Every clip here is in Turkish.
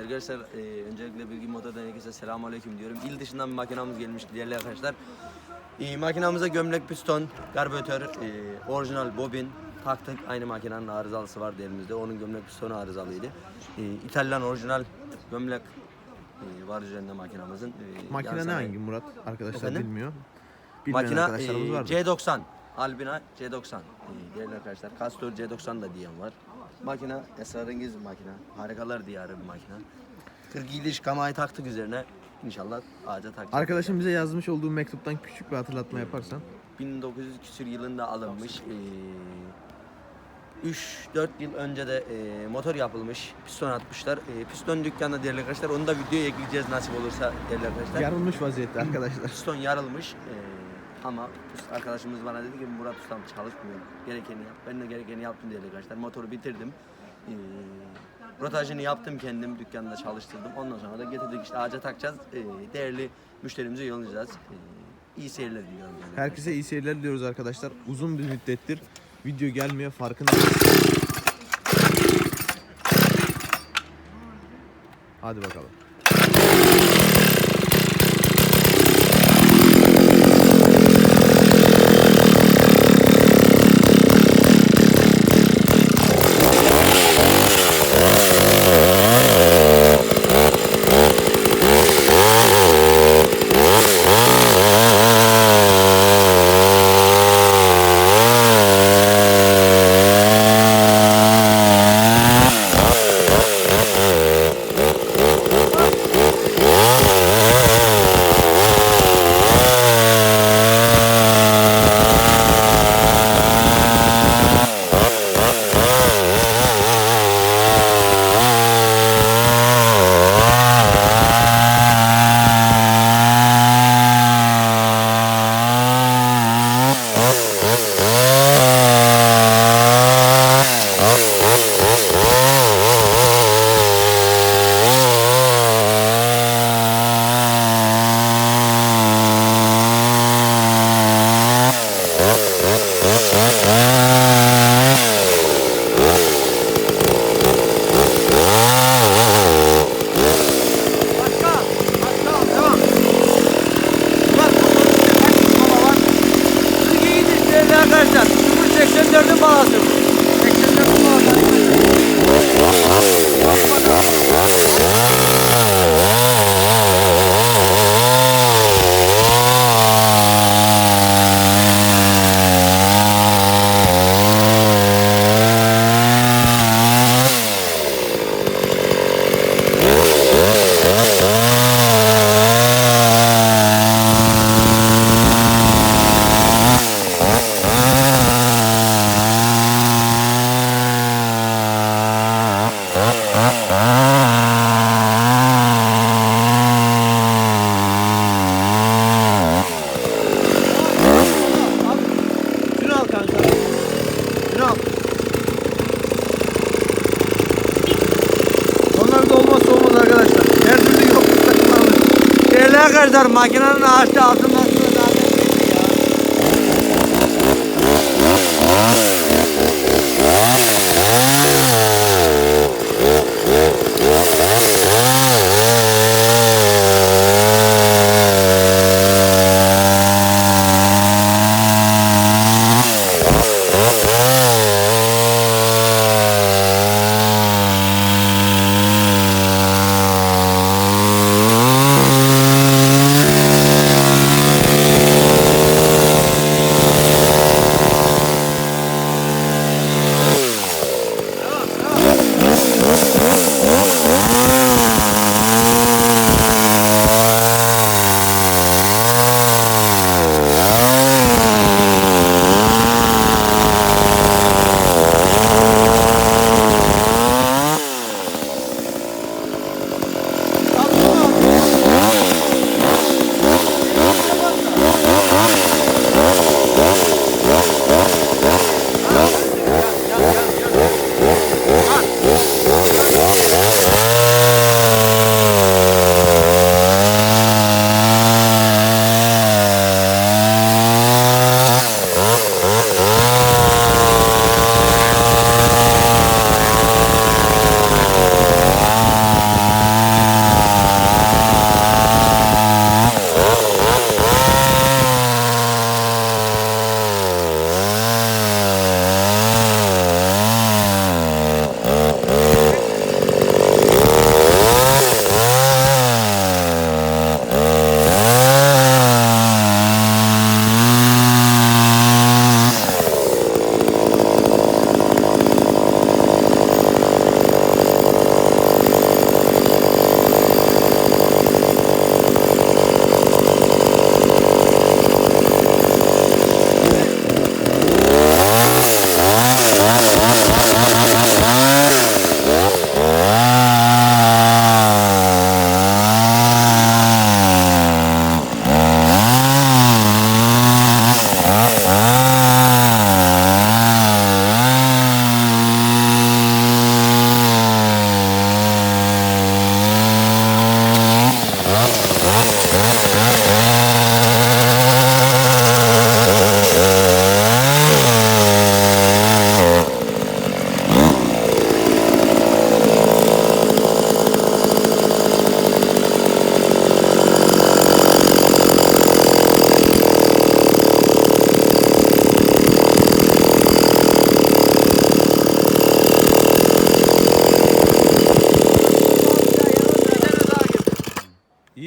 Arkadaşlar e, öncelikle Bilgi Motor'dan herkese selamun aleyküm diyorum. İl dışından bir makinamız gelmişti değerli arkadaşlar. E, makinamıza gömlek piston, karbüratör, e, orijinal bobin taktık. Aynı makinenin arızalısı vardı elimizde. Onun gömlek pistonu arızalıydı. E, İtalyan orijinal gömlek e, var üzerinde makinamızın. E, Makine ne hangi Murat? Arkadaşlar Efendim? bilmiyor. Bilmeyen arkadaşlarımız e, vardır. C90. Albina C90. E, değerli arkadaşlar. Castor C90 da diyen var. Makine esrarengiz bir makine. Harikalar diyarı bir makine. 47 iş kamayı taktık üzerine. İnşallah ağaca takacağız. Arkadaşım bize yazmış olduğu mektuptan küçük bir hatırlatma yaparsan. 1900 küsür yılında alınmış. E, 3-4 yıl önce de e, motor yapılmış. Piston atmışlar. E, piston dükkanında değerli arkadaşlar. Onu da videoya ekleyeceğiz nasip olursa değerli arkadaşlar. Yarılmış vaziyette arkadaşlar. Piston yarılmış ee, ama arkadaşımız bana dedi ki Murat ustam çalışmıyor. Gerekeni yap. Ben de gerekeni yaptım diye arkadaşlar. Motoru bitirdim. Ee, rotajını yaptım kendim dükkanda çalıştırdım. Ondan sonra da getirdik işte ağaca takacağız. Ee, değerli müşterimize yollayacağız. Ee, iyi seyirler diliyorum. Yani. Herkese iyi seyirler diliyoruz arkadaşlar. Uzun bir müddettir video gelmiyor farkında. Hadi bakalım. Arkadaşlar makinenin ağaçta altından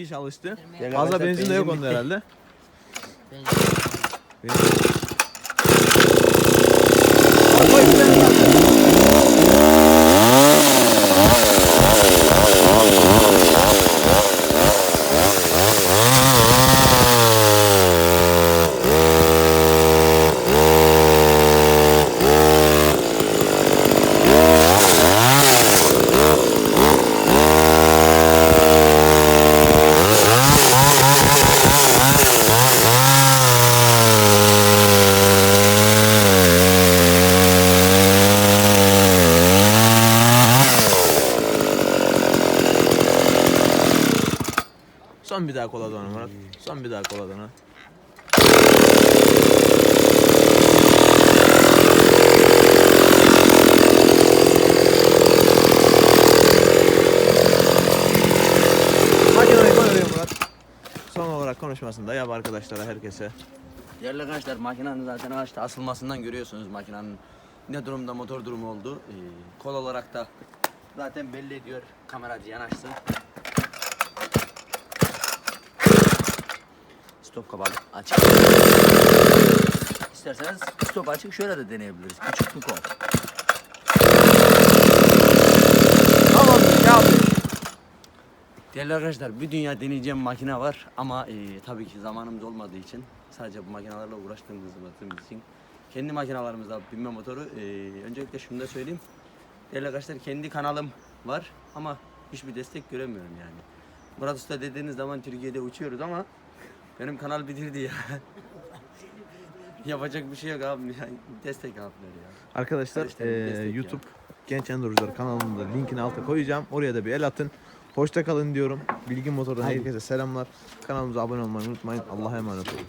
iyi çalıştı. Fazla benzin de yok benzin onda herhalde. Son bir daha kola donu Murat. Son bir daha kola donu. Makineyi koy oraya Murat. Son olarak konuşmasını da yap arkadaşlara herkese. Değerli arkadaşlar makinenin zaten ağaçta asılmasından görüyorsunuz makinenin ne durumda motor durumu oldu. Ee, kol olarak da zaten belli ediyor kameracı yanaşsın. Stop kapalı açık. İsterseniz stop açık şöyle de deneyebiliriz. Küçük bir kol. Değerli arkadaşlar bir dünya deneyeceğim makine var ama e, tabii ki zamanımız olmadığı için sadece bu makinelerle uğraştığımız için kendi makinalarımızda binme motoru e, öncelikle şunu da söyleyeyim. Değerli arkadaşlar kendi kanalım var ama hiçbir destek göremiyorum yani. Murat Usta dediğiniz zaman Türkiye'de uçuyoruz ama benim kanal bitirdi ya. Yapacak bir şey yok abi. ya. Destek abiler ya. Arkadaşlar Kardeşlerim, eee, destek ya. YouTube Genç Endurcular kanalının da linkini alta koyacağım. Oraya da bir el atın. Hoşça kalın diyorum. Bilgi Motor'dan herkese selamlar. Kanalımıza abone olmayı unutmayın. Allah'a emanet olun.